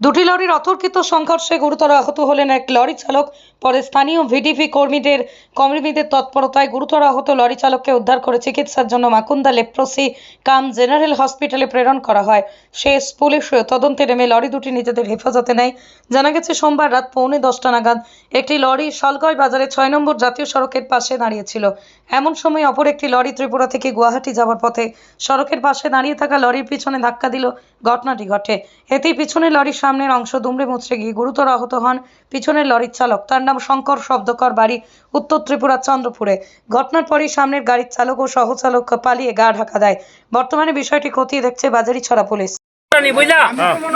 দুটি লরির অতর্কিত সংঘর্ষে গুরুতর আহত হলেন এক লরি চালক। পরে স্থানীয় ভিডিপি কর্মীদের কর্মীদের তৎপরতায় গুরুতর আহত লরি চালককে উদ্ধার করে চিকিৎসার জন্য মাকুন্দা লেপ্রোসি কাম জেনারেল হসপিটালে প্রেরণ করা হয়। শেষ পুলিশ তদন্তে নেমে লরি দুটি নিজেদের হেফাজতে নেয়। জানা গেছে, সোমবার রাত পৌনে দশটা নাগাদ একটি লরি শালগয় বাজারে ছয় নম্বর জাতীয় সড়কের পাশে দাঁড়িয়েছিল। এমন সময় অপর একটি লরি ত্রিপুরা থেকে গুয়াহাটি যাওয়ার পথে সড়কের পাশে দাঁড়িয়ে থাকা লরির পিছনে ধাক্কা দিল। ঘটনাটি ঘটে। এতেই পিছনে লরির সামনের অংশ দুমড়ে মুচড়ে গিয়ে গুরুতর আহত হন পিছনের লরির চালক তার নাম শঙ্কর শব্দকর বাড়ি উত্তর ত্রিপুরার চন্দ্রপুরে ঘটনার পরই সামনের গাড়ির চালক ও সহচালক পালিয়ে গা ঢাকা দেয় বর্তমানে বিষয়টি খতিয়ে দেখছে বাজারি ছড়া পুলিশ नहीं बुझा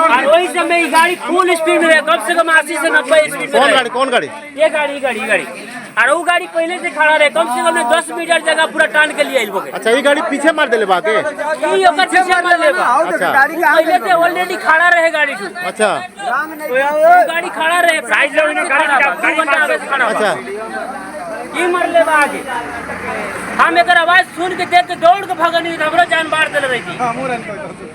और वही समय ये गाड़ी फुल स्पीड में है कम से कम अस्सी से नब्बे स्पीड में कौन रहे। गाड़ी कौन गाड़ी ये गाड़ी ये गाड़ी ये गाड़ी और वो गाड़ी पहले से खड़ा रहे कम से कम ने दस मीटर जगह पूरा टान के लिए आइल अच्छा ये गाड़ी पीछे मार दिले बाके ये ओकर पीछे मार लेगा अच्छा। पहले से ऑलरेडी खड़ा रहे गाड़ी अच्छा। गाड़ी खड़ा रहे साइड में खड़ा रहा, दू घंटा आगे से खड़ा अच्छा। ये मर ले आगे। हम एक आवाज़ सुन के देख के दौड़ के भगनी हमरो जान मार देले रही थी